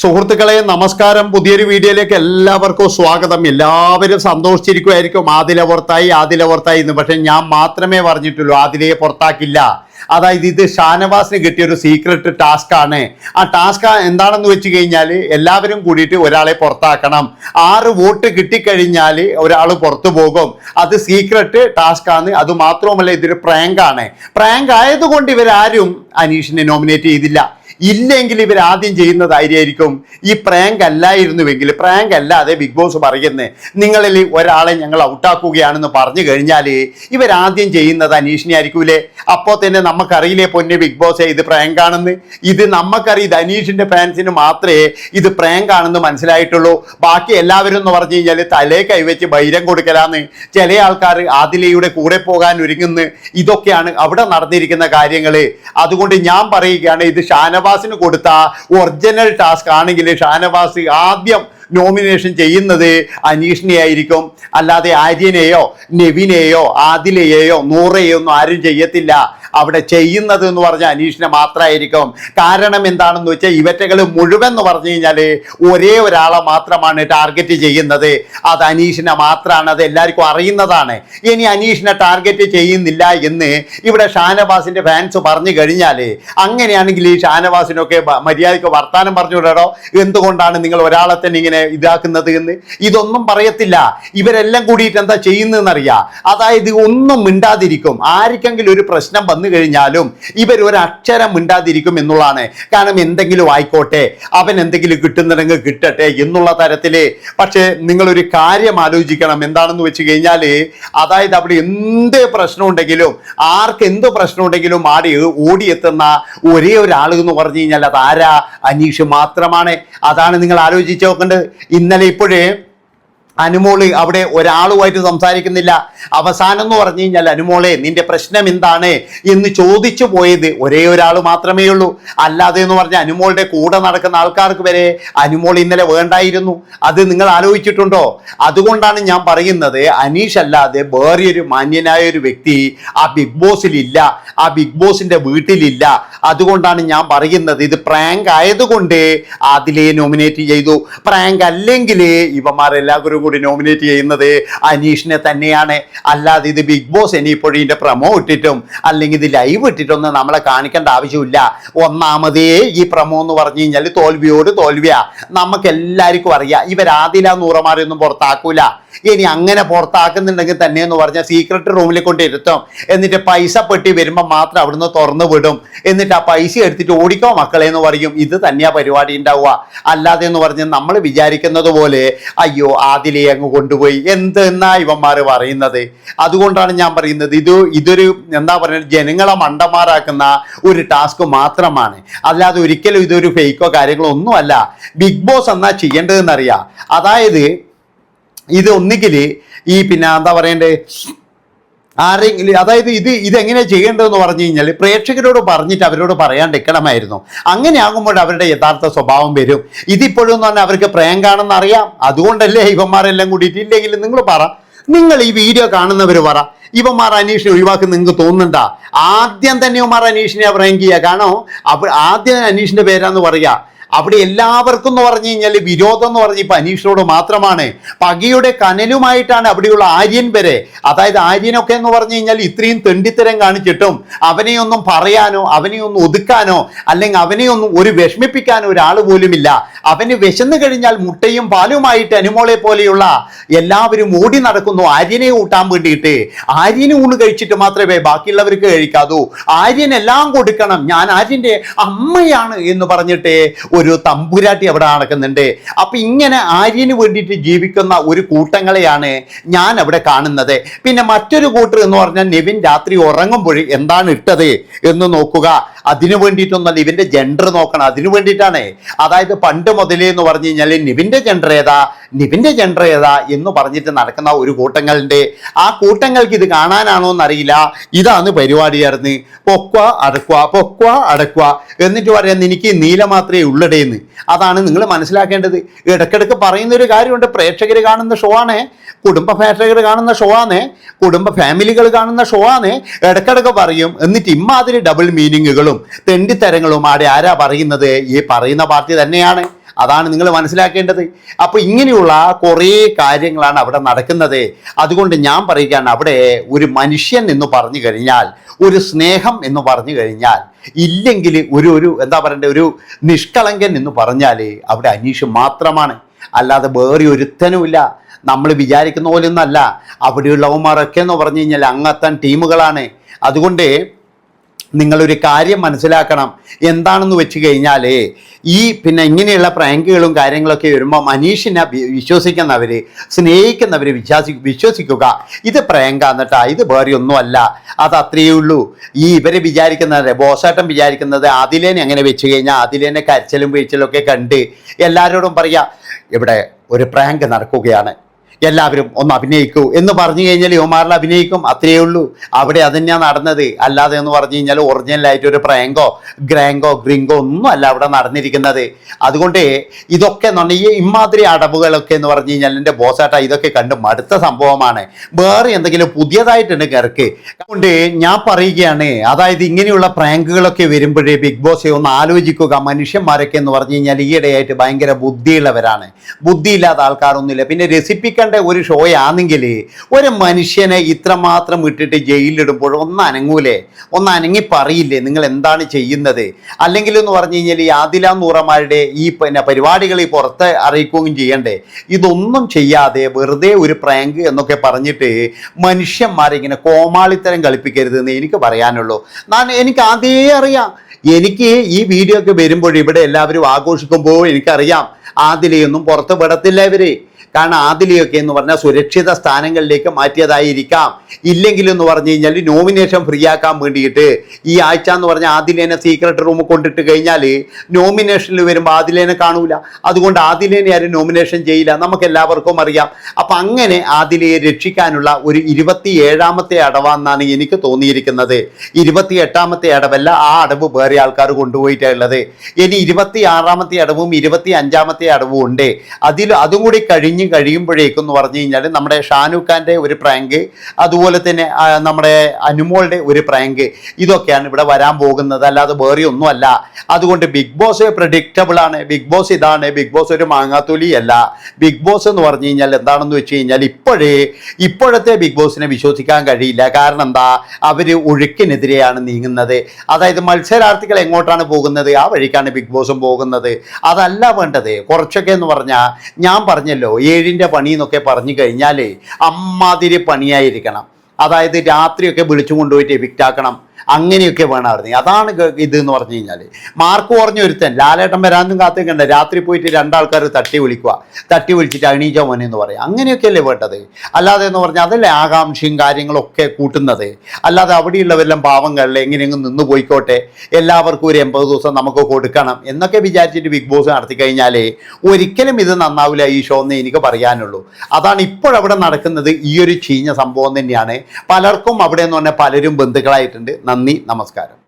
സുഹൃത്തുക്കളെ നമസ്കാരം. പുതിയൊരു വീഡിയോയിലേക്ക് എല്ലാവർക്കും സ്വാഗതം. എല്ലാവരും സന്തോഷിച്ചിരിക്കുമായിരിക്കും ആദില പുറത്തായി ആദില പുറത്തായി എന്ന്. പക്ഷെ ഞാൻ മാത്രമേ പറഞ്ഞിട്ടുള്ളൂ ആദിലയെ പുറത്താക്കില്ല. അതായത് ഇത് ഷാനവാസിന് കിട്ടിയ ഒരു സീക്രട്ട് ടാസ്ക് ആണ്. ആ ടാസ്ക് എന്താണെന്ന് വെച്ച് കഴിഞ്ഞാൽ എല്ലാവരും കൂടിയിട്ട് ഒരാളെ പുറത്താക്കണം. ആറ് വോട്ട് കിട്ടിക്കഴിഞ്ഞാൽ ഒരാൾ പുറത്തു പോകും. അത് സീക്രട്ട് ടാസ്ക് ആണ്. അത് മാത്രവുമല്ല ഇതൊരു പ്രാങ്ക് ആണ്. പ്രാങ്ക് ആയതുകൊണ്ട് ഇവരാരും അനീഷിനെ നോമിനേറ്റ് ചെയ്തില്ല. ഇല്ലെങ്കിൽ ഇവർ ആദ്യം ചെയ്യുന്നതായിരിക്കും ഈ പ്രാങ്ക് അല്ലായിരുന്നുവെങ്കിൽ പ്രാങ്ക് അല്ലാതെ ബിഗ് ബോസ് പറയുന്നത് നിങ്ങളിൽ ഒരാളെ ഞങ്ങൾ ഔട്ടാക്കുകയാണെന്ന് പറഞ്ഞു കഴിഞ്ഞാൽ ഇവരാദ്യം ചെയ്യുന്നത് അനീഷിനെ ആയിരിക്കൂലേ അപ്പോൾ തന്നെ നമുക്കറിയില്ലേ പൊന്നെ ബിഗ് ബോസ് ഇത് പ്രാങ്ക് ആണെന്ന്? ഇത് നമുക്കറിയാം ഇത് അനീഷിന്റെ ഫാൻസിന് മാത്രമേ ഇത് പ്രാങ്കാണെന്ന് മനസ്സിലായിട്ടുള്ളൂ. ബാക്കി എല്ലാവരും എന്ന് പറഞ്ഞു കഴിഞ്ഞാൽ തലേ കൈവച്ച് ബൈരം കൊടുക്കലാന്ന്. ചില ആൾക്കാർ ആദിലയുടെ കൂടെ പോകാൻ ഒരുങ്ങുന്നു. ഇതൊക്കെയാണ് അവിടെ നടന്നിരിക്കുന്ന കാര്യങ്ങൾ അതുകൊണ്ട് ഞാൻ പറയുകയാണ് ഇത് ഷാനവാസിന് കൊടുത്ത ഒറിജിനൽ ടാസ്ക് ആണെങ്കിൽ ഷാനവാസി ആദ്യം നോമിനേഷൻ ചെയ്യുന്നത് അനീഷിനെ ആയിരിക്കും അല്ലാതെ ആര്യനെയോ നെവിനെയോ ആദിലയെയോ നൂറയെയോ ഒന്നും ആരും ചെയ്യത്തില്ല. അവിടെ ചെയ്യുന്നത് എന്ന് പറഞ്ഞാൽ അനീഷിനെ മാത്രമായിരിക്കും. കാരണം എന്താണെന്ന് വെച്ചാൽ ഇവറ്റകൾ മുഴുവൻ എന്ന് പറഞ്ഞു കഴിഞ്ഞാൽ ഒരേ ഒരാളെ മാത്രമാണ് ടാർഗറ്റ് ചെയ്യുന്നത്. അത് അനീഷിനെ മാത്രമാണ് അത് എല്ലാവർക്കും അറിയുന്നതാണ്. ഇനി അനീഷിനെ ടാർഗറ്റ് ചെയ്യുന്നില്ല എന്ന് ഇവിടെ ഷാനവാസിന്റെ ഫാൻസ് പറഞ്ഞു കഴിഞ്ഞാൽ അങ്ങനെയാണെങ്കിൽ ഈ ഷാനവാസിനൊക്കെ മര്യാദയ്ക്ക് വർത്താനം പറഞ്ഞു വിടണോ? എന്തുകൊണ്ടാണ് നിങ്ങൾ ഒരാളെ തന്നെ ഇങ്ങനെ ഇതാക്കുന്നത് എന്ന്? ഇതൊന്നും പറയത്തില്ല. ഇവരെല്ലാം കൂടിയിട്ട് എന്താ ചെയ്യുന്നതെന്നറിയാം? അതായത് ഒന്നും മിണ്ടാതിരിക്കും. ആർക്കെങ്കിലും ഒരു പ്രശ്നം വന്നു കഴിഞ്ഞാലും ഇവർ ഒരു അക്ഷരം മിണ്ടാതിരിക്കും എന്നുള്ളതാണ്. കാരണം എന്തെങ്കിലും ആയിക്കോട്ടെ അവൻ എന്തെങ്കിലും കിട്ടുന്നുണ്ടെങ്കിൽ കിട്ടട്ടെ എന്നുള്ള തരത്തിൽ. പക്ഷേ നിങ്ങളൊരു കാര്യം ആലോചിക്കണം. എന്താണെന്ന് വെച്ച് കഴിഞ്ഞാൽ അതായത് അവിടെ എന്ത് പ്രശ്നം ഉണ്ടെങ്കിലും ആർക്ക് എന്ത് പ്രശ്നം ഉണ്ടെങ്കിലും ആടി ഓടിയെത്തുന്ന ഒരേ ഒരാൾ എന്ന് പറഞ്ഞു കഴിഞ്ഞാൽ അത് ആരാ അനീഷ് മാത്രമാണ്. അതാണ് നിങ്ങൾ ആലോചിച്ച് നോക്കേണ്ടത്. ഇന്നലെ ഇപ്പോഴേ അനുമോൾ അവിടെ ഒരാളുമായിട്ട് സംസാരിക്കുന്നില്ല. അവസാനം എന്ന് പറഞ്ഞു കഴിഞ്ഞാൽ അനുമോളെ നിന്റെ പ്രശ്നം എന്താണ്? എന്ന് ചോദിച്ചു പോയത് ഒരേ ഒരാൾ മാത്രമേ ഉള്ളൂ. അല്ലാതെ എന്ന് പറഞ്ഞ അനുമോളുടെ കൂടെ നടക്കുന്ന ആൾക്കാർക്ക് വരെ അനുമോൾ ഇന്നലെ വേണ്ടായിരുന്നു. അത് നിങ്ങൾ ആലോചിച്ചിട്ടുണ്ടോ? അതുകൊണ്ടാണ് ഞാൻ പറയുന്നത് അനീഷ് അല്ലാതെ വേറെ ഒരു മാന്യനായ ഒരു വ്യക്തി ആ ബിഗ് ബോസിൽ ഇല്ല ആ ബിഗ് ബോസിന്റെ വീട്ടിലില്ല. അതുകൊണ്ടാണ് ഞാൻ പറയുന്നത് ഇത് പ്രാങ്ക് ആയതുകൊണ്ട് അതിലെ നോമിനേറ്റ് ചെയ്തു. പ്രാങ്ക് അല്ലെങ്കിൽ ഇവന്മാരെല്ലാവരും കൂടി നോമിനേറ്റ് ചെയ്യുന്നത് അനീഷിനെ തന്നെയാണ്. അല്ലാതെ ഇത് ബിഗ് ബോസ് ഇനിയിപ്പോഴും ഇതിന്റെ പ്രമോ ഇട്ടിട്ടും അല്ലെങ്കിൽ ഇത് ലൈവ് ഇട്ടിട്ടൊന്നും നമ്മളെ കാണിക്കേണ്ട ആവശ്യമില്ല. ഒന്നാമതേ ഈ പ്രമോ എന്ന് പറഞ്ഞു കഴിഞ്ഞാൽ തോൽവിയോട് തോൽവിയാ. നമുക്ക് എല്ലാവർക്കും അറിയാം. ഇവരാദില നൂറമാരെയൊന്നും പുറത്താക്കൂല. ഇനി അങ്ങനെ പുറത്താക്കുന്നുണ്ടെങ്കിൽ തന്നെ എന്ന് പറഞ്ഞാൽ സീക്രട്ട് റൂമിൽ കൊണ്ട് ഇരുത്തും. എന്നിട്ട് പൈസ പെട്ടി വരുമ്പോൾ മാത്രം അവിടുന്ന് തുറന്നു വിടും. എന്നിട്ട് ആ പൈസ എടുത്തിട്ട് ഓടിക്കോ മക്കളെ എന്ന് പറയും. ഇത് തന്നെയാ പരിപാടി ഉണ്ടാവുക. അല്ലാതെ എന്ന് പറഞ്ഞാൽ നമ്മൾ വിചാരിക്കുന്നത് പോലെ അയ്യോ ആദിലെ അങ്ങ് കൊണ്ടുപോയി. എന്തെന്നാ ഇവന്മാർ പറയുന്നത്? അതുകൊണ്ടാണ് ഞാൻ പറയുന്നത്. ഇത് ഇതൊരു എന്താ പറയുക ജനങ്ങളെ മണ്ടന്മാരാക്കുന്ന ഒരു ടാസ്ക് മാത്രമാണ്. അല്ലാതെ ഒരിക്കലും ഇതൊരു ഫേക്കോ കാര്യങ്ങളോ ഒന്നുമല്ല. ബിഗ് ബോസ് എന്നാ ചെയ്യേണ്ടതെന്നറിയാം. അതായത് ഇത് ഒന്നുകിൽ ഈ പിന്നെ എന്താ പറയണ്ടേ? ആരെങ്കിലും അതായത് ഇത് ഇതെങ്ങനെ ചെയ്യേണ്ടതെന്ന് പറഞ്ഞു കഴിഞ്ഞാൽ പ്രേക്ഷകരോട് പറഞ്ഞിട്ട് അവരോട് പറയാണ്ടിരിക്കണമായിരുന്നു അങ്ങനെ ആകുമ്പോൾ അവരുടെ യഥാർത്ഥ സ്വഭാവം വരും. ഇതിപ്പോഴും എന്ന് പറഞ്ഞാൽ അവർക്ക് പ്രേങ്കാണെന്ന് അറിയാം. അതുകൊണ്ടല്ലേ ഇവന്മാരെല്ലാം കൂടിയിട്ട് ഇല്ലെങ്കിൽ നിങ്ങൾ പറ. നിങ്ങൾ ഈ വീഡിയോ കാണുന്നവർ പറ. ഇവന്മാർ അനീഷിനെ ഒഴിവാക്കി നിങ്ങൾക്ക് തോന്നുന്നുണ്ടാ? ആദ്യം തന്നെ ഇവന്മാർ അനീഷിനെ ചെയ്യുക. കാരണം അവ ആദ്യം അനീഷിന്റെ പേരാന്ന് പറയാ അവിടെ എല്ലാവർക്കും എന്ന് പറഞ്ഞു കഴിഞ്ഞാൽ വിരോധം എന്ന് പറഞ്ഞ ഇപ്പൊ അനീഷിനോട് മാത്രമാണ്. പകയുടെ കനലുമായിട്ടാണ് അവിടെയുള്ള ആര്യൻ വരെ. അതായത് ആര്യനൊക്കെ എന്ന് പറഞ്ഞു കഴിഞ്ഞാൽ ഇത്രയും തെണ്ടിത്തരം കാണിച്ചിട്ടും അവനെയൊന്നും പറയാനോ അവനെയൊന്നും ഒതുക്കാനോ അല്ലെങ്കിൽ അവനെയൊന്നും ഒരു വിഷമിപ്പിക്കാനോ ഒരാൾ പോലുമില്ല. അവന് വിശന്നു കഴിഞ്ഞാൽ മുട്ടയും പാലുമായിട്ട് അനുമോളെ പോലെയുള്ള എല്ലാവരും ഓടി നടക്കുന്നു. ആര്യനെ ഊട്ടാൻ വേണ്ടിയിട്ട്. ആര്യന് ഊണ് കഴിച്ചിട്ട് മാത്രമേ ബാക്കിയുള്ളവർക്ക് കഴിക്കാതൂ. ആര്യൻ എല്ലാം കൊടുക്കണം. ഞാൻ ആര്യന്റെ അമ്മയാണ് എന്ന് പറഞ്ഞിട്ട് ഒരു തമ്പുരാട്ടി അവിടെ നടക്കുന്നുണ്ട്. അപ്പൊ ഇങ്ങനെ ആര്യന് വേണ്ടിയിട്ട് ജീവിക്കുന്ന ഒരു കൂട്ടങ്ങളെയാണ് ഞാൻ അവിടെ കാണുന്നത്. പിന്നെ മറ്റൊരു കൂട്ടർ എന്ന് പറഞ്ഞാൽ നിവിൻ രാത്രി ഉറങ്ങുമ്പോൾ എന്താണ് ഇട്ടത് എന്ന് നോക്കുക. അതിനു വേണ്ടിയിട്ടൊന്നല്ല ഇവന്റെ ജെൻഡർ നോക്കണം. അതിനു വേണ്ടിയിട്ടാണ്. അതായത് പണ്ട് മുതലേ എന്ന് പറഞ്ഞു കഴിഞ്ഞാൽ നിവിന്റെ ജെൻഡർ ഏതാ? നിവിന്റെ ജെൻഡർ ഏതാ? എന്ന് പറഞ്ഞിട്ട് നടക്കുന്ന ഒരു കൂട്ടങ്ങളുടെ ആ കൂട്ടങ്ങൾക്ക് ഇത് കാണാനാണോ എന്നറിയില്ല. ഇതാണ് പരിപാടിയായിരുന്നു. പൊക്വ അടക്കുക പൊക്വ അടക്കുക എന്നിട്ട് പറയാൻ എനിക്ക് നീല മാത്രമേ ഉള്ളടേന്ന്. അതാണ് നിങ്ങൾ മനസ്സിലാക്കേണ്ടത്. ഇടയ്ക്കിടയ്ക്ക് പറയുന്ന ഒരു കാര്യമുണ്ട്. പ്രേക്ഷകർ കാണുന്ന ഷോ ആണ്. കുടുംബ പ്രേക്ഷകർ കാണുന്ന ഷോ ആണ്. കുടുംബ ഫാമിലികൾ കാണുന്ന ഷോ ആണ്. ഇടയ്ക്കിടയ്ക്ക് പറയും. എന്നിട്ട് ഇമ്മാതിരി ഡബിൾ മീനിങ്ങുകളും തെണ്ടിത്തരങ്ങളും ആടെ ആരാ പറയുന്നത്? ഈ പറയുന്ന പാർട്ടി തന്നെയാണ്. അതാണ് നിങ്ങൾ മനസ്സിലാക്കേണ്ടത്. അപ്പോൾ ഇങ്ങനെയുള്ള കുറേ കാര്യങ്ങളാണ് അവിടെ നടക്കുന്നത്. അതുകൊണ്ട് ഞാൻ പറയുകയാണ് അവിടെ ഒരു മനുഷ്യൻ എന്ന് പറഞ്ഞു കഴിഞ്ഞാൽ ഒരു സ്നേഹം എന്ന് പറഞ്ഞു കഴിഞ്ഞാൽ ഇല്ലെങ്കിൽ ഒരു ഒരു എന്താ പറയണ്ടേ ഒരു നിഷ്കളങ്കൻ എന്ന് പറഞ്ഞാൽ അവിടെ അനീഷ് മാത്രമാണ്. അല്ലാതെ വേറെ ഒരുത്തനുമില്ല നമ്മൾ വിചാരിക്കുന്ന പോലെയൊന്നല്ല അവിടെയുള്ളവന്മാരൊക്കെ എന്ന് പറഞ്ഞു കഴിഞ്ഞാൽ അങ്ങത്തൻ ടീമുകളാണ്. അതുകൊണ്ട് നിങ്ങളൊരു കാര്യം മനസ്സിലാക്കണം. എന്താണെന്ന് വെച്ച് കഴിഞ്ഞാൽ ഈ പിന്നെ ഇങ്ങനെയുള്ള പ്രാങ്കുകളും കാര്യങ്ങളൊക്കെ വരുമ്പോൾ മനീഷിനെ വിശ്വസിക്കുന്നവർ സ്നേഹിക്കുന്നവർ വിശ്വാസി വിശ്വസിക്കുക. ഇത് പ്രാങ്കാന്നിട്ടാ ഇത് വേറെ ഒന്നുമല്ല. അത് അത്രയേ ഉള്ളൂ. ഈ ഇവരെ വിചാരിക്കുന്നത് ബോസാട്ടം വിചാരിക്കുന്നത് അതിലേനെ അങ്ങനെ വെച്ച് കഴിഞ്ഞാൽ അതിലേനെ കരച്ചിലും വീഴ്ചലും ഒക്കെ കണ്ട് എല്ലാവരോടും പറയാ ഇവിടെ ഒരു പ്രാങ്ക് നടക്കുകയാണ്. എല്ലാവരും ഒന്ന് അഭിനയിക്കൂ എന്ന് പറഞ്ഞു കഴിഞ്ഞാൽ യുവമാരിൽ അഭിനയിക്കും അത്രയേ ഉള്ളൂ. അവിടെ അതന്നെയാണ് നടന്നത്. അല്ലാതെ എന്ന് പറഞ്ഞു കഴിഞ്ഞാൽ ഒറിജിനലായിട്ട് ഒരു പ്രയങ്കോ ഗ്രാങ്കോ ഗ്രിങ്കോ ഒന്നും അല്ല അവിടെ നടന്നിരിക്കുന്നത്. അതുകൊണ്ട് ഇതൊക്കെ എന്ന് ഈ ഇമാതിരി അടവുകളൊക്കെ എന്ന് പറഞ്ഞു കഴിഞ്ഞാൽ എന്റെ ബോസാട്ട ഇതൊക്കെ കണ്ട് മടുത്ത സംഭവമാണ്. വേറെ എന്തെങ്കിലും പുതിയതായിട്ടുണ്ട് കിറക്ക് അതുകൊണ്ട് ഞാൻ പറയുകയാണ് അതായത് ഇങ്ങനെയുള്ള പ്രാങ്കുകളൊക്കെ വരുമ്പോഴേ ബിഗ് ബോസ് ഒന്ന് ആലോചിക്കുക. മനുഷ്യന്മാരൊക്കെ എന്ന് പറഞ്ഞു കഴിഞ്ഞാൽ ഈയിടെയായിട്ട് ഭയങ്കര ബുദ്ധിയുള്ളവരാണ്. ബുദ്ധിയില്ലാത്ത ആൾക്കാരൊന്നുമില്ല. പിന്നെ രസിപ്പിക്കേണ്ട ഒരു ഷോ ആണെങ്കിൽ ഒരു മനുഷ്യനെ ഇത്രമാത്രം ഇട്ടിട്ട് ജയിലിലിടുമ്പോൾ ഒന്ന് അനങ്ങൂലേ? ഒന്ന് അനങ്ങി പറയില്ലേ നിങ്ങൾ എന്താണ് ചെയ്യുന്നത്? അല്ലെങ്കിൽ എന്ന് പറഞ്ഞു കഴിഞ്ഞാൽ ഈ ആദില നൂറമാരുടെ ഈ പിന്നെ പരിപാടികൾ ഈ പുറത്ത് അറിയിക്കുകയും ചെയ്യണ്ടേ? ഇതൊന്നും ചെയ്യാതെ വെറുതെ ഒരു പ്രാങ്ക് എന്നൊക്കെ പറഞ്ഞിട്ട് മനുഷ്യന്മാരെ ഇങ്ങനെ കോമാളിത്തരം കളിപ്പിക്കരുത് എന്ന് എനിക്ക് പറയാനുള്ളൂ. ഞാൻ എനിക്ക് ആദ്യേ അറിയാം. എനിക്ക് ഈ വീഡിയോ ഒക്കെ വരുമ്പോൾ ഇവിടെ എല്ലാവരും ആഘോഷിക്കുമ്പോൾ എനിക്കറിയാം. ആദിലയൊന്നും പുറത്ത് വിടത്തില്ല ഇവർ. കാരണം ആദിലിയൊക്കെ എന്ന് പറഞ്ഞാൽ സുരക്ഷിത സ്ഥാനങ്ങളിലേക്ക് മാറ്റിയതായിരിക്കാം. ഇല്ലെങ്കിൽ എന്ന് പറഞ്ഞു കഴിഞ്ഞാൽ നോമിനേഷൻ ഫ്രീ ആക്കാൻ വേണ്ടിയിട്ട് ഈ ആഴ്ച എന്ന് പറഞ്ഞാൽ ആദിലേനെ സീക്രട്ട് റൂം കൊണ്ടിട്ട് കഴിഞ്ഞാൽ നോമിനേഷനിൽ വരുമ്പോൾ ആദിലേനെ കാണൂല. അതുകൊണ്ട് ആദിലേനെ ആരും നോമിനേഷൻ ചെയ്യില്ല. നമുക്ക് എല്ലാവർക്കും അറിയാം. അപ്പം അങ്ങനെ ആദിലയെ രക്ഷിക്കാനുള്ള ഒരു ഇരുപത്തി ഏഴാമത്തെ അടവാന്നാണ് എനിക്ക് തോന്നിയിരിക്കുന്നത്. ഇരുപത്തി എട്ടാമത്തെ അടവല്ല ആ അടവ് വേറെ ആൾക്കാർ കൊണ്ടുപോയിട്ടുള്ളത് ഇനി ഇരുപത്തി ആറാമത്തെ അടവും ഇരുപത്തി അഞ്ചാമത്തെ അടവും ഉണ്ട്. അതിൽ അതും കൂടി കഴിഞ്ഞ് കഴിയുമ്പോഴേക്കും എന്ന് പറഞ്ഞു കഴിഞ്ഞാൽ നമ്മുടെ ഷാനുഖാന്റെ ഒരു പ്രാങ്ക് അതുപോലെ തന്നെ നമ്മുടെ അനുമോളുടെ ഒരു പ്രാങ്ക് ഇതൊക്കെയാണ് ഇവിടെ വരാൻ പോകുന്നത്. അല്ലാതെ വേറെ ഒന്നുമല്ല. അതുകൊണ്ട് ബിഗ് ബോസ് പ്രഡിക്റ്റബിൾ ആണ്. ബിഗ് ബോസ് ഇതാണ്. ബിഗ് ബോസ് ഒരു മാങ്ങാത്തൊലിയല്ല. ബിഗ് ബോസ് എന്ന് പറഞ്ഞു കഴിഞ്ഞാൽ എന്താണെന്ന് വെച്ച് കഴിഞ്ഞാൽ ഇപ്പോഴേ ഇപ്പോഴത്തെ ബിഗ് ബോസിനെ വിശ്വസിക്കാൻ കഴിയില്ല. കാരണം എന്താ? അവർ ഒഴുക്കിനെതിരെയാണ് നീങ്ങുന്നത്. അതായത് മത്സരാർത്ഥികൾ എങ്ങോട്ടാണ് പോകുന്നത്? ആ വഴിക്കാണ് ബിഗ് ബോസും പോകുന്നത്. അതല്ല വേണ്ടത്. കുറച്ചൊക്കെ എന്ന് പറഞ്ഞാൽ ഞാൻ പറഞ്ഞല്ലോ ഏഴിന്റെ പണി എന്നൊക്കെ പറഞ്ഞു കഴിഞ്ഞാൽ അമ്മാതിരി പണിയായിരിക്കണം. അതായത് രാത്രിയൊക്കെ വിളിച്ചു കൊണ്ടുപോയിട്ട് എവിക്റ്റ് അങ്ങനെയൊക്കെ വേണമായിരുന്നു അതാണ് ഇത് എന്ന് പറഞ്ഞു കഴിഞ്ഞാൽ മാർക്ക് കുറഞ്ഞ ഒരുത്തൻ ലാലേട്ടൻ വരാനും കാത്തേക്കണ്ട രാത്രി പോയിട്ട് രണ്ടാൾക്കാർ തട്ടി വിളിക്കുക തട്ടി വിളിച്ചിട്ട് അണീജോ മോനെ എന്ന് പറയും. അങ്ങനെയൊക്കെയല്ലേ വേണ്ടത്? അല്ലാതെ എന്ന് പറഞ്ഞാൽ അതല്ലേ ആകാംക്ഷയും കാര്യങ്ങളൊക്കെ കൂട്ടുന്നത്? അല്ലാതെ അവിടെയുള്ളവരെല്ലാം പാവങ്ങളിൽ എങ്ങനെയെങ്കിലും നിന്ന് പോയിക്കോട്ടെ. എല്ലാവർക്കും ഒരു എൺപത് ദിവസം നമുക്ക് കൊടുക്കണം എന്നൊക്കെ വിചാരിച്ചിട്ട് ബിഗ് ബോസ് നടത്തി കഴിഞ്ഞാൽ ഒരിക്കലും ഇത് നന്നാവില്ല ഈ ഷോ എന്ന് എനിക്ക് പറയാനുള്ളൂ. അതാണ് ഇപ്പോഴവിടെ നടക്കുന്നത് ഈ ഒരു ചീഞ്ഞ സംഭവം തന്നെയാണ്. പലർക്കും അവിടെ എന്ന് പറഞ്ഞാൽ പലരും ബന്ധുക്കളായിട്ടുണ്ട്. നന്ദി നമസ്കാരം.